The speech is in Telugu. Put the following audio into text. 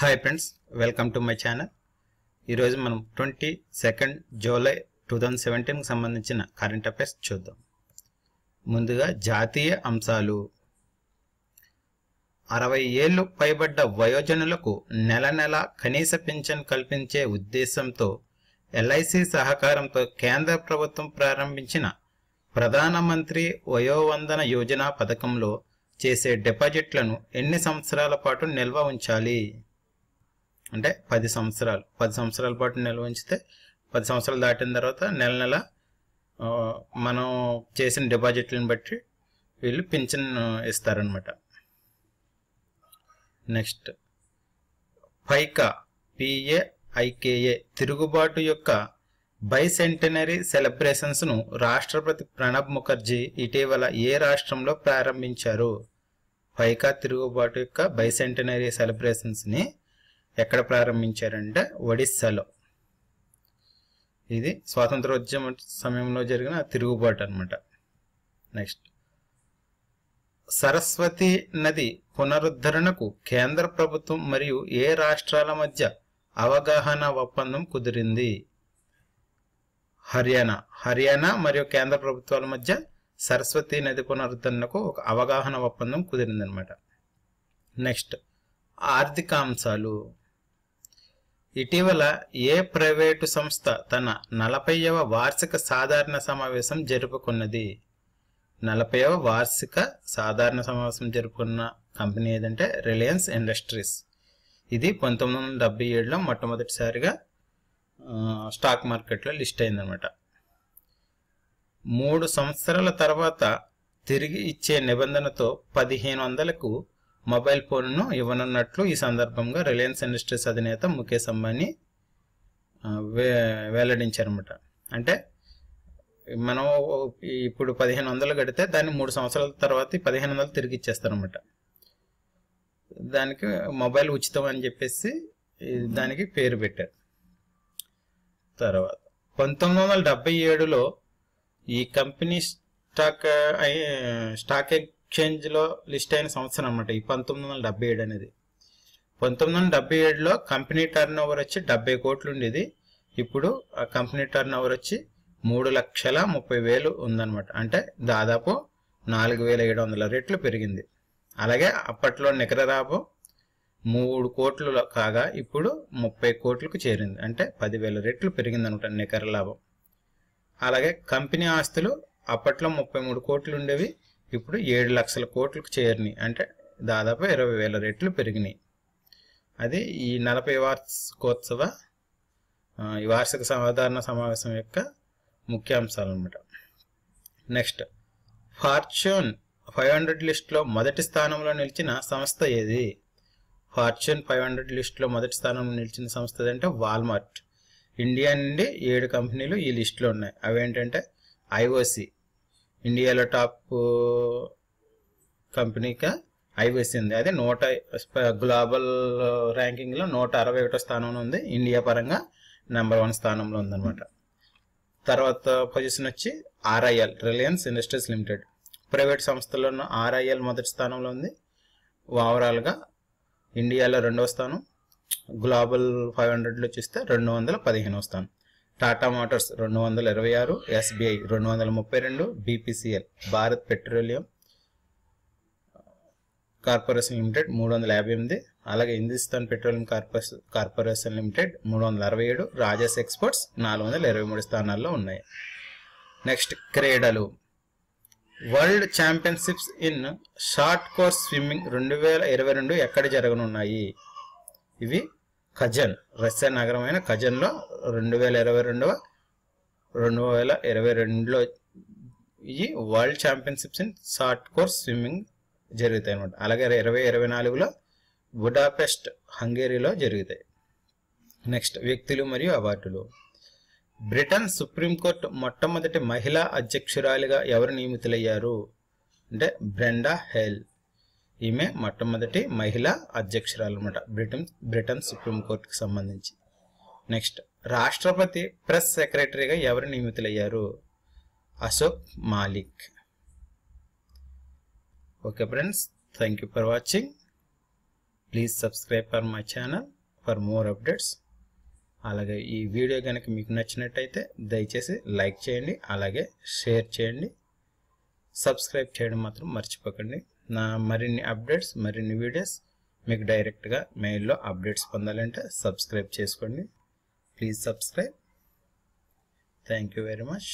Hi friends welcome to my channel ఈరోజు మనం twenty second July two thousand సెవెంటీన్కి సంబంధించిన కరెంట్ అఫైర్స్ చూద్దాం. ముందుగా జాతీయ అంశాలు. అరవై ఏళ్ళు పైబడ్డ వయోజనులకు నెల నెల కనీస పింఛన్ కల్పించే ఉద్దేశంతో ఎల్ఐసి సహకారంతో కేంద్ర ప్రభుత్వం ప్రారంభించిన ప్రధానమంత్రి వయోవందన యోజన పథకంలో చేసే డిపాజిట్లను ఎన్ని సంవత్సరాల పాటు నిల్వ ఉంచాలి? అంటే పది సంవత్సరాలు. పది సంవత్సరాల పాటు నిల్వ ఉంచితే పది సంవత్సరాలు దాటిన తర్వాత నెల నెల మనం చేసిన డిపాజిట్లను బట్టి వీళ్ళు పింఛన్ ఇస్తారనమాట నెక్స్ట్ పైకా పిఏఐకేఏ తిరుగుబాటు యొక్క బైసెంటనరీ సెలబ్రేషన్స్ సెలబ్రేషన్స్ను రాష్ట్రపతి ప్రణబ్ ముఖర్జీ ఇటీవల ఏ రాష్ట్రంలో ప్రారంభించారు? పైకా తిరుగుబాటు యొక్క బైసెంటనరీ సెలబ్రేషన్స్ సెలబ్రేషన్స్ని ఎక్కడ ప్రారంభించారంటే? ఒడిస్సాలో. ఇది స్వాతంత్రోద్యమ సమయంలో జరిగిన తిరుగుబాటు అనమాట నెక్స్ట్. సరస్వతి నది పునరుద్ధరణకు కేంద్ర ప్రభుత్వం మరియు ఏ రాష్ట్రాల మధ్య అవగాహన ఒప్పందం కుదిరింది? హర్యానా. హర్యానా మరియు కేంద్ర ప్రభుత్వాల మధ్య సరస్వతి నది పునరుద్ధరణకు ఒక అవగాహన ఒప్పందం కుదిరిందనమాట నెక్స్ట్. ఆర్థిక అంశాలు. ఇటీవల ఏ ప్రైవేటు సంస్థ తన నలభైవ వార్షిక సాధారణ సమావేశం జరుపుకున్నది? నలభైవ వార్షిక సాధారణ సమావేశం జరుపుకున్న కంపెనీ ఏదంటే రిలయన్స్ ఇండస్ట్రీస్. ఇది పంతొమ్మిది వందల డెబ్బై ఏడులో మొట్టమొదటిసారిగా స్టాక్ మార్కెట్లో లిస్ట్ అయిందనమాట మూడు సంవత్సరాల తర్వాత తిరిగి ఇచ్చే నిబంధనతో పదిహేను వందలకు మొబైల్ ఫోన్ను ఇవ్వనున్నట్లు ఈ సందర్భంగా రిలయన్స్ ఇండస్ట్రీస్ అధినేత ముఖేష్ అంబానీ వే- వెల్లడించారన్నమాట. అంటే మనం ఇప్పుడు పదిహేను వందలు కడితే దాన్ని మూడు సంవత్సరాల తర్వాత పదిహేను వందలు తిరిగి ఇచ్చేస్తారనమాట దానికి మొబైల్ ఉచితం అని చెప్పేసి దానికి పేరు పెట్టారు. తర్వాత పంతొమ్మిది వందల డెబ్బై ఏడులో ఈ కంపెనీ స్టాక్ అయి- స్టాక్ ఎక్స్చేంజ్లో లిస్ట్ అయిన సంవత్సరం అనమాట ఈ పంతొమ్మిది వందల డెబ్బై ఏడు అనేది. పంతొమ్మిది వందల డెబ్బై ఏడులో కంపెనీ టర్న్ ఓవర్ వచ్చి డెబ్బై కోట్లు ఉండేది. ఇప్పుడు ఆ కంపెనీ టర్న్ ఓవర్ వచ్చి మూడు లక్షల ముప్పై వేలు ఉందన్నమాట. అంటే దాదాపు నాలుగు వేల ఏడు వందల రెట్లు పెరిగింది. అలాగే అప్పట్లో నికర లాభం మూడు కోట్లు కాగా ఇప్పుడు ముప్పై కోట్లకు చేరింది. అంటే పదివేల రెట్లు పెరిగింది అనమాట నికర లాభం. అలాగే కంపెనీ ఆస్తులు అప్పట్లో ముప్పై మూడు కోట్లు ఉండేవి. ఇప్పుడు ఏడు లక్షల కోట్లకు చేరినాయి. అంటే దాదాపు ఇరవై వేల రెట్లు పెరిగినాయి. అది ఈ నలభై వార్షికోత్సవ ఈ వార్షిక సాధారణ సమావేశం యొక్క ముఖ్య అంశాలు అనమాట నెక్స్ట్ ఫార్చ్యూన్ ఫైవ్ హండ్రెడ్ లిస్ట్లో మొదటి స్థానంలో నిలిచిన సంస్థ ఏది? ఫార్చ్యూన్ ఫైవ్ హండ్రెడ్ లిస్ట్లో మొదటి స్థానంలో నిలిచిన సంస్థ అంటే వాల్మార్ట్. ఇండియా నుండి ఏడు కంపెనీలు ఈ లిస్టులో ఉన్నాయి. అవేంటంటే ఐఓసి ఇండియాలో టాప్ కంపెనీగా ఐఓసి ఉంది. అది నూట గ్లోబల్ ర్యాంకింగ్లో నూట అరవై ఒకటో స్థానంలో ఉంది. ఇండియా పరంగా నెంబర్ వన్ స్థానంలో ఉందన్నమాట. తర్వాత పొజిషన్ వచ్చి RIL Reliance Industries Limited. Private సంస్థల్లో ఆర్ఐఎల్ మొదటి స్థానంలో ఉంది. ఓవరాల్గా ఇండియాలో రెండవ స్థానం. గ్లోబల్ ఫైవ్ హండ్రెడ్లో చూస్తే రెండు వందల పదిహేనవ స్థానం. టాటా మోటార్స్ రెండు వందల ఇరవై ఆరు ఎస్బీఐ రెండు వందల ముప్పై రెండు BPCL Bharat petroleum corporation limited మూడు వందల యాభై ఎనిమిది అలాగే Hindustan petroleum corporation corporation limited మూడు వందల అరవై ఏడు రాజేష్ ఎక్స్పోర్ట్స్ నాలుగు వందల ఇరవై మూడు స్థానాల్లో ఉన్నాయి. నెక్స్ట్ క్రీడలు. World championships in short course swimming రెండు వేల ఇరవై రెండు ఎక్కడ జరగనున్నాయి? ఇవి ఖజన్ రష్యా నగరమైన ఖజన్లో రెండు వేల ఇరవై రెండవ రెండు వేల ఇరవై రెండులో ఈ world championships in short course swimming జరుగుతాయి అనమాట అలాగే ఇరవై ఇరవై నాలుగులో బుడాపెస్ట్ హంగేరీలో జరుగుతాయి. నెక్స్ట్ వ్యక్తులు మరియు అవార్డులు. బ్రిటన్ సుప్రీంకోర్టు మొట్టమొదటి మహిళా అధ్యక్షురాలిగా ఎవరు నియమితులయ్యారు? అంటే బ్రెండా హెల్. ఈమె మొట్టమొదటి మహిళా అధ్యక్షురాలు అనమాట బ్రిటన్ బ్రిటన్ సుప్రీంకోర్టుకు సంబంధించి. నెక్స్ట్ రాష్ట్రపతి ప్రెస్ సెక్రటరీగా ఎవరు నియమితులయ్యారు? Ashok Malik. Okay friends thank you for watching please subscribe for my channel for more updates అలాగే ఈ వీడియో కనుక మీకు నచ్చినట్టయితే దయచేసి లైక్ చేయండి అలాగే షేర్ చేయండి. సబ్స్క్రైబ్ చేయడం మాత్రం మర్చిపోకండి. నా మరిన్ని అప్డేట్స్ మరిన్ని వీడియోస్ మీకు డైరెక్ట్గా మెయిల్లో అప్డేట్స్ పొందాలంటే సబ్స్క్రైబ్ చేసుకోండి. Please subscribe. Thank you very much.